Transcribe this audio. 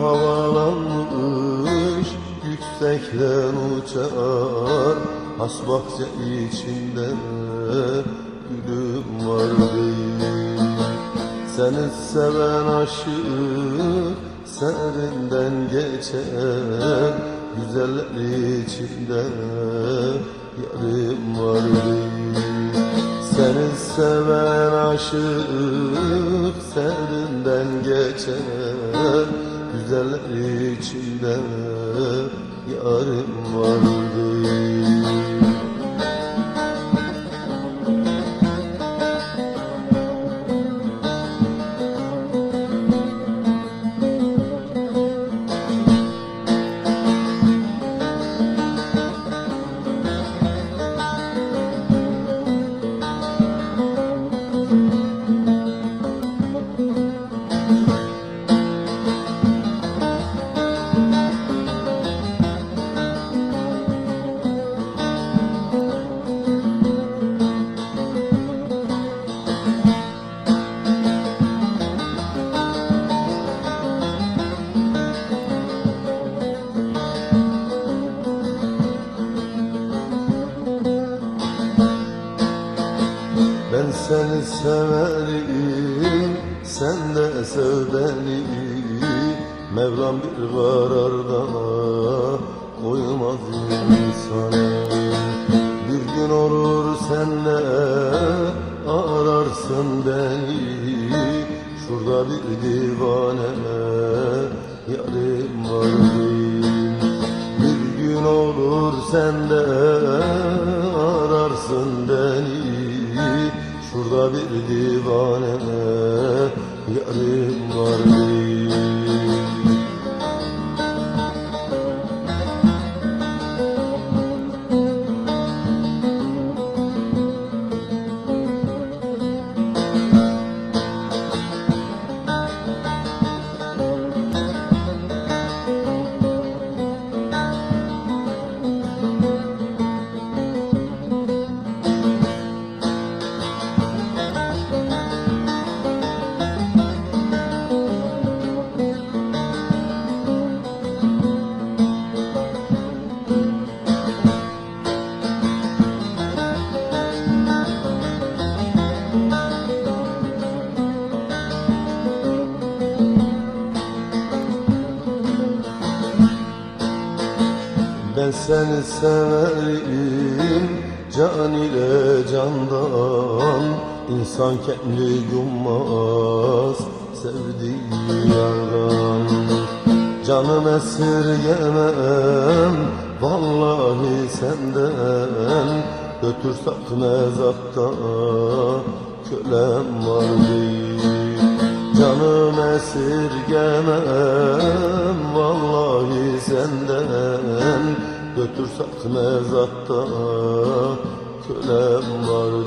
havalanmış Yüksekten uçar. Has bahçe içinde Gülüm var değil Seni seven aşık Serinden geçer. Güzeller içinde Yarım var değil Seni seven aşık Serinden geçer. Güzeller içinde yarım var Seni severim, sen de sev beni Mevlam bir kararda koymaz insana Bir gün olur sen de ararsın beni Şurada bir divane yarim var. Bir gün olur sen Şurada bir divane yarim var değil Ben seni severim can ile candan. İnsan kendi yummaz sevdiği yardan Canım esirgemem vallahi senden. Götürsek mezapta kölem var değil. Canım esirgemem Götürsek mezatta kölem vardı